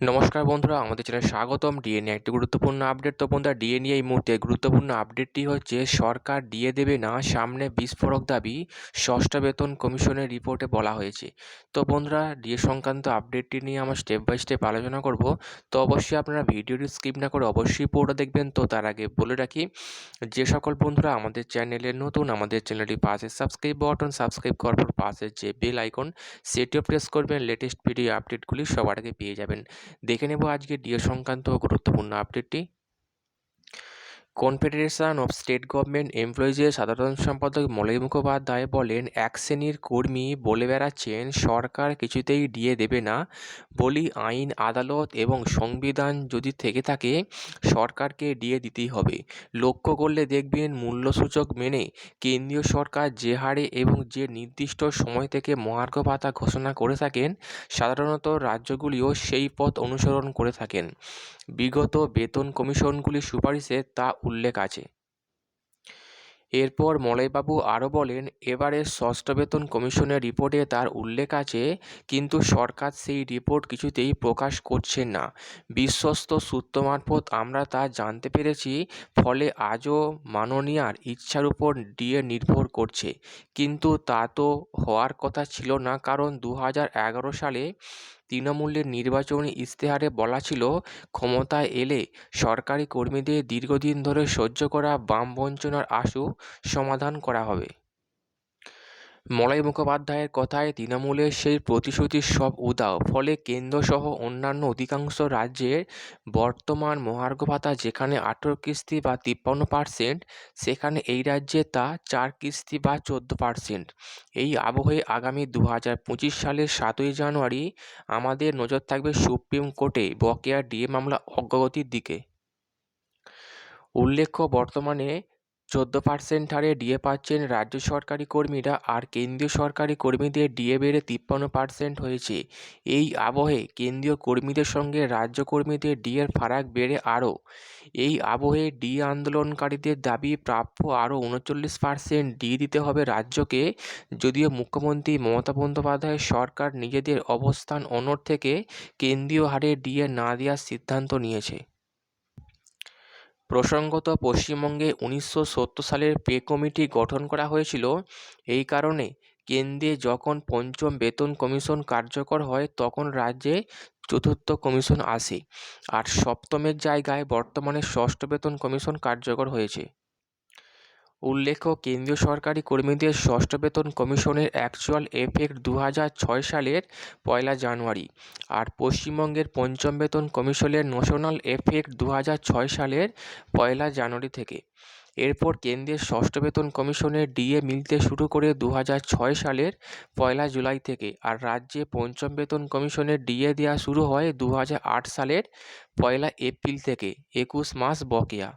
নমস্কার বন্ধুরা, আমাদের চ্যানেলে স্বাগতম। ডিএ নিয়ে একটি গুরুত্বপূর্ণ আপডেট তো বন্ধুরা ডিএ নিয়ে এই মুহূর্তে গুরুত্বপূর্ণ আপডেটটি হচ্ছে, সরকার দিয়ে দেবে না, সামনে বিস্ফোরক দাবি, ষষ্ঠ বেতন কমিশনের রিপোর্টে বলা হয়েছে। তো বন্ধুরা ডিএ সংক্রান্ত আপডেটটি নিয়ে আমরা স্টেপ বাই স্টেপ আলোচনা করব। তো অবশ্যই আপনারা ভিডিওটি স্কিপ না করে অবশ্যই পুরোটা দেখবেন। তো তার আগে বলে রাখি, যে সকল বন্ধুরা আমাদের চ্যানেলে নতুন, আমাদের চ্যানেলটি পাশে সাবস্ক্রাইব বাটন সাবস্ক্রাইব করার পর পাশে যে বেল আইকন সেটিও প্রেস করবেন। লেটেস্ট ভিডিও আপডেটগুলি সবার আগে পেয়ে যাবেন। দেখে নেব আজকে ডিও সংক্রান্ত গুরুত্বপূর্ণ আপডেটটি কনফেডারেশন অফ স্টেট গভর্নমেন্ট এমপ্লয়িজের সাধারণ সম্পাদক মলয় মুখোপাধ্যায় বলেন, এক শ্রেণির কর্মী বলে বেড়াচ্ছেন, সরকার কিছুতেই দিয়ে দেবে না। বলি আইন, আদালত এবং সংবিধান যদি থেকে থাকে, সরকারকে দিয়ে দিতেই হবে। লক্ষ্য করলে দেখবেন, মূল্যসূচক মেনে কেন্দ্রীয় সরকার যে হারে এবং যে নির্দিষ্ট সময় থেকে মহার্ঘ ভাতা ঘোষণা করে থাকেন, সাধারণত রাজ্যগুলিও সেই পথ অনুসরণ করে থাকেন। বিগত বেতন কমিশনগুলির সুপারিশে তা উল্লেখ আছে। এরপর মলয়বাবু আরও বলেন এবারে ষষ্ঠ বেতন কমিশনের রিপোর্টে তার উল্লেখ আছে, কিন্তু সরকার সেই রিপোর্ট কিছুতেই প্রকাশ করছে না। বিশ্বস্ত সূত্র মারফত আমরা তা জানতে পেরেছি, ফলে আজও মাননীয়ার ইচ্ছার উপর ডিএ নির্ভর করছে। কিন্তু তা তো হওয়ার কথা ছিল না, কারণ দু হাজার এগারো সালে তৃণমূলের নির্বাচনী ইশতেহারে বলা ছিল, ক্ষমতায় এলে সরকারি কর্মীদের দীর্ঘদিন ধরে সহ্য করা বাম বঞ্চনার আশু সমাধান করা হবে। মলয় মুখোপাধ্যায়ের কথায় তৃণমূলের সেই প্রতিশ্রুতির সব উদাও, ফলে কেন্দ্রসহ অন্যান্য অধিকাংশ রাজ্যের বর্তমান মহার্ঘ ভাতা যেখানে আঠেরো কিস্তি বা তিপ্পান্ন পার্সেন্ট, সেখানে এই রাজ্যে তা চার কিস্তি বা চোদ্দ পার্সেন্ট। এই আবহে আগামী দু হাজার পঁচিশ সালের সাতই জানুয়ারি আমাদের নজর থাকবে সুপ্রিম কোর্টে বকেয়া ডিএ মামলা অগ্রগতির দিকে। উল্লেখ্য, বর্তমানে চোদ্দ পার্সেন্ট হারে ডিএ পাচ্ছেন রাজ্য সরকারি কর্মীরা আর কেন্দ্রীয় সরকারি কর্মীদের ডিএ বেড়ে তিপ্পান্ন পার্সেন্ট হয়েছে। এই আবহে কেন্দ্রীয় কর্মীদের সঙ্গে রাজ্য কর্মীদের ডিএর ফারাক বেড়ে আরও। এই আবহে ডি আন্দোলনকারীদের দাবি, প্রাপ্য আরও উনচল্লিশ পার্সেন্ট ডি দিতে হবে রাজ্যকে। যদিও মুখ্যমন্ত্রী মমতা বন্দ্যোপাধ্যায় সরকার নিজেদের অবস্থান অনড় থেকে কেন্দ্রীয় হারে ডিএ না দেওয়ার সিদ্ধান্ত নিয়েছে। প্রসঙ্গত পশ্চিমবঙ্গে উনিশশো সত্তর সালের পে কমিটি গঠন করা হয়েছিল। এই কারণে কেন্দ্রে যখন পঞ্চম বেতন কমিশন কার্যকর হয়, তখন রাজ্যে চতুর্থ কমিশন আসে। আর সপ্তমের জায়গায় বর্তমানে ষষ্ঠ বেতন কমিশন কার্যকর হয়েছে। উল্লেখ্য, কেন্দ্রীয় সরকারি কর্মীদের ষষ্ঠ বেতন কমিশনের অ্যাকচুয়াল এফেক্ট দু ছয় সালের পয়লা জানুয়ারি আর পশ্চিমবঙ্গের পঞ্চম বেতন কমিশনের ন্যাশনাল এফেক্ট দু ছয় সালের পয়লা জানুয়ারি থেকে। এরপর কেন্দ্রের ষষ্ঠ বেতন কমিশনের ডিএ মিলতে শুরু করে দু ছয় সালের পয়লা জুলাই থেকে আর রাজ্যে পঞ্চম বেতন কমিশনের ডিএ দেওয়া শুরু হয় দু হাজার আট সালের পয়লা এপ্রিল থেকে, একুশ মাস বকেয়া।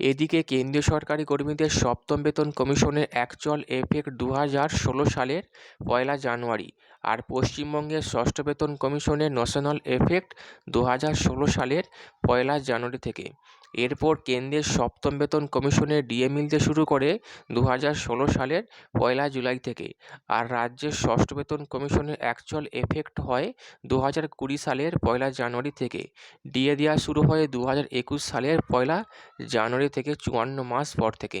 এদিকে কেন্দ্রীয় সরকারি কর্মীদের সপ্তম বেতন কমিশনের অ্যাকচুয়াল এফেক্ট দু হাজার ষোলো সালের পয়লা জানুয়ারি। আর পশ্চিমবঙ্গের ষষ্ঠ বেতন কমিশনের ন্যাশনাল এফেক্ট দু হাজার ষোলো সালের পয়লা জানুয়ারি থেকে। এরপর কেন্দ্রের সপ্তম বেতন কমিশনের ডিএ মিলতে শুরু করে দু হাজার ষোলো সালের পয়লা জুলাই থেকে আর রাজ্যের ষষ্ঠ বেতন কমিশনের অ্যাকচুয়াল এফেক্ট হয় দু হাজার কুড়ি সালের পয়লা জানুয়ারি থেকে। ডিএ দেওয়া শুরু হয় দু হাজার একুশ সালের পয়লা জানুয়ারি থেকে চুয়ান্ন মাস পর থেকে।